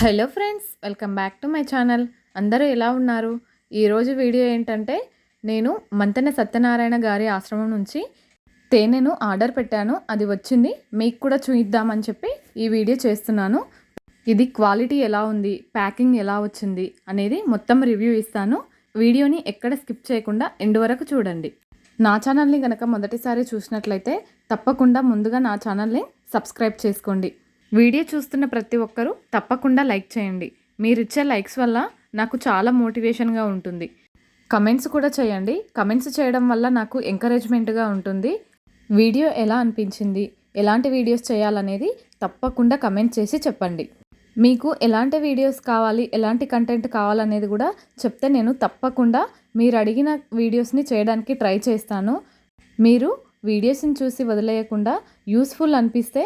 Hello friends welcome back to my channel. అందరూ ఎలా ఉన్నారు? ఈరోజు వీడియో ఏంటంటే నేను మంతెన సత్యనారాయణ గారి ఆశ్రమం నుంచి తేనెను ఆర్డర్ పెట్టాను. అది వచ్చింది. మీకు కూడా చూద్దామని చెప్పి ఈ వీడియో చేస్తున్నాను. ఇది క్వాలిటీ ఎలా ఉంది? ప్యాకింగ్ ఎలా వచ్చింది? అనేది మొత్తం రివ్యూ ఇస్తాను. వీడియోని ఎక్కడ స్కిప్ చేయకుండా ఎండు వరకు చూడండి. నా ఛానల్ని కనుక మొదటిసారి చూసినట్లయితే తప్పకుండా ముందుగా నా ఛానల్ని సబ్స్క్రైబ్ చేసుకోండి. వీడియో చూస్తున్న ప్రతి ఒక్కరూ తప్పకుండా లైక్ చేయండి. మీరిచ్చే లైక్స్ వల్ల నాకు చాలా మోటివేషన్గా ఉంటుంది. కమెంట్స్ కూడా చేయండి. కమెంట్స్ చేయడం వల్ల నాకు ఎంకరేజ్మెంట్గా ఉంటుంది. వీడియో ఎలా అనిపించింది? ఎలాంటి వీడియోస్ చేయాలనేది తప్పకుండా కమెంట్ చేసి చెప్పండి. మీకు ఎలాంటి వీడియోస్ కావాలి? ఎలాంటి కంటెంట్ కావాలనేది కూడా చెప్తే నేను తప్పకుండా మీరు అడిగిన వీడియోస్ని చేయడానికి ట్రై చేస్తాను. మీరు వీడియోస్ని చూసి వదిలేయకుండా యూస్ఫుల్ అనిపిస్తే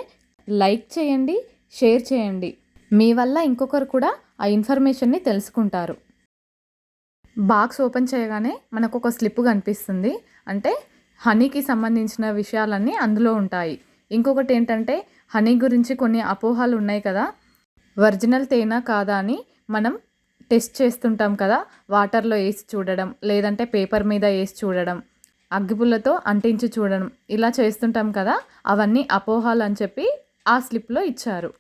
లైక్ చేయండి షేర్ చేయండి. మీ వల్ల ఇంకొకరు కూడా ఆ ఇన్ఫర్మేషన్ని తెలుసుకుంటారు. బాక్స్ ఓపెన్ చేయగానే మనకు ఒక స్లిప్ కనిపిస్తుంది. అంటే హనీకి సంబంధించిన విషయాలన్నీ అందులో ఉంటాయి. ఇంకొకటి ఏంటంటే హనీ గురించి కొన్ని అపోహలు ఉన్నాయి కదా. ఒరిజినల్ తేనా కాదా అని మనం టెస్ట్ చేస్తుంటాం కదా. వాటర్లో వేసి చూడడం లేదంటే పేపర్ మీద వేసి చూడడం అగ్గిపుల్లతో అంటించి చూడడం ఇలా చేస్తుంటాం కదా. అవన్నీ అపోహాలు అని చెప్పి ఆ స్లిప్లో ఇచ్చారు.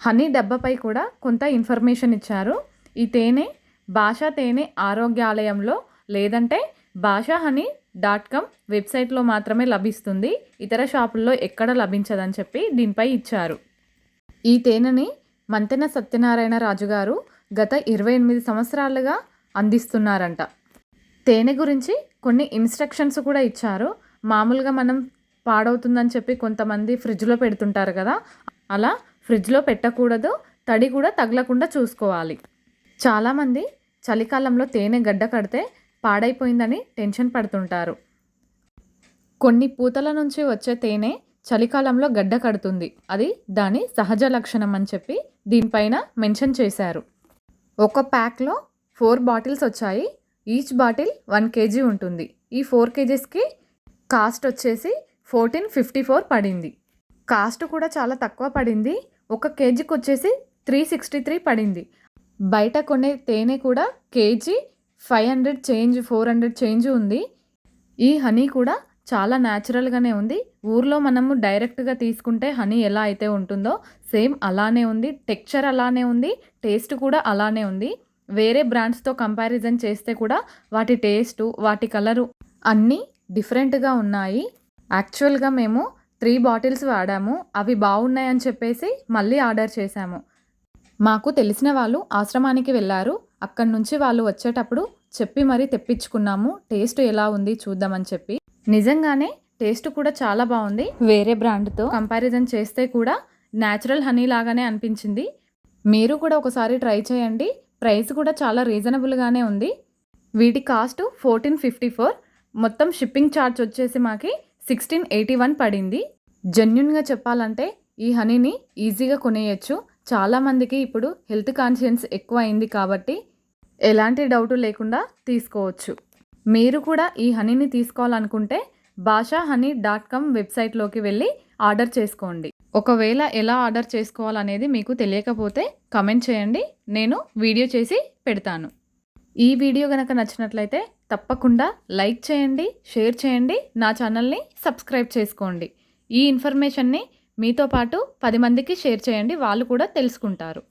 హనీ డబ్బాపై కూడా కొంత ఇన్ఫర్మేషన్ ఇచ్చారు. ఈ తేనె భాషా తేనె ఆరోగ్యాలయంలో లేదంటే భాషా హనీ డాట్ కామ్ వెబ్సైట్లో మాత్రమే లభిస్తుంది. ఇతర షాపుల్లో ఎక్కడ లభించదని చెప్పి దీనిపై ఇచ్చారు. ఈ తేనెని మంతెన సత్యనారాయణ రాజు గారు గత ఇరవై ఎనిమిది సంవత్సరాలుగా అందిస్తున్నారంట. తేనె గురించి కొన్ని ఇన్స్ట్రక్షన్స్ కూడా ఇచ్చారు. మామూలుగా మనం పాడవుతుందని చెప్పి కొంతమంది ఫ్రిడ్జ్లో పెడుతుంటారు కదా అలా ఫ్రిడ్జ్లో పెట్టకూడదు తడి కూడా తగలకుండా చూసుకోవాలి. చాలామంది చలికాలంలో తేనె గడ్డ కడితే పాడైపోయిందని టెన్షన్ పడుతుంటారు. కొన్ని పూతల నుంచి వచ్చే తేనె చలికాలంలో గడ్డ కడుతుంది. అది దాని సహజ లక్షణం అని చెప్పి దీనిపైన మెన్షన్ చేశారు. ఒక ప్యాక్లో ఫోర్ బాటిల్స్ వచ్చాయి. ఈచ్ బాటిల్ వన్ కేజీ ఉంటుంది. ఈ ఫోర్ కేజీస్కి కాస్ట్ వచ్చేసి ఫోర్టీన్ ఫిఫ్టీ ఫోర్ పడింది. కాస్ట్ కూడా చాలా తక్కువ పడింది. ఒక కేజీకి వచ్చేసి త్రీ సిక్స్టీ త్రీ పడింది. బయట కొనే తేనె కూడా KG five hundred change four hundred change ఉంది. ఈ హనీ కూడా చాలా న్యాచురల్గానే ఉంది. ఊర్లో మనము డైరెక్ట్గా తీసుకుంటే హనీ ఎలా అయితే ఉంటుందో సేమ్ అలానే ఉంది. టెక్చర్ అలానే ఉంది. టేస్ట్ కూడా అలానే ఉంది. వేరే బ్రాండ్స్తో కంపారిజన్ చేస్తే కూడా వాటి టేస్టు వాటి కలరు అన్నీ డిఫరెంట్గా ఉన్నాయి. యాక్చువల్గా మేము త్రీ బాటిల్స్ వాడాము. అవి బాగున్నాయని చెప్పేసి మళ్ళీ ఆర్డర్ చేశాము. మాకు తెలిసిన వాళ్ళు ఆశ్రమానికి వెళ్ళారు. అక్కడి నుంచి వాళ్ళు వచ్చేటప్పుడు చెప్పి మరీ తెప్పించుకున్నాము. టేస్ట్ ఎలా ఉంది చూద్దామని చెప్పి. నిజంగానే టేస్ట్ కూడా చాలా బాగుంది. వేరే బ్రాండ్తో కంపారిజన్ చేస్తే కూడా న్యాచురల్ హనీ లాగానే అనిపించింది. మీరు కూడా ఒకసారి ట్రై చేయండి. ప్రైస్ కూడా చాలా రీజనబుల్గానే ఉంది. వీటి కాస్ట్ ఫోర్టీన్ ఫిఫ్టీ ఫోర్. మొత్తం షిప్పింగ్ ఛార్జ్ వచ్చేసి మాకి సిక్స్టీన్ ఎయిటీ వన్ పడింది. జెన్యున్గా చెప్పాలంటే ఈ హనీని ఈజీగా కొనేయచ్చు. చాలామందికి ఇప్పుడు హెల్త్ కాన్షియన్స్ ఎక్కువ అయింది కాబట్టి ఎలాంటి డౌట్ లేకుండా తీసుకోవచ్చు. మీరు కూడా ఈ హనీని తీసుకోవాలనుకుంటే భాషా హనీ డాట్ కామ్ వెబ్సైట్లోకి వెళ్ళి ఆర్డర్ చేసుకోండి. ఒకవేళ ఎలా ఆర్డర్ చేసుకోవాలనేది మీకు తెలియకపోతే కమెంట్ చేయండి. నేను వీడియో చేసి పెడతాను. ఈ వీడియో కనుక నచ్చినట్లయితే తప్పకుండా లైక్ చేయండి షేర్ చేయండి నా ఛానల్ని సబ్స్క్రైబ్ చేసుకోండి. ఈ ఇన్ఫర్మేషన్ని మీతో పాటు పది మందికి షేర్ చేయండి వాళ్ళు కూడా తెలుసుకుంటారు.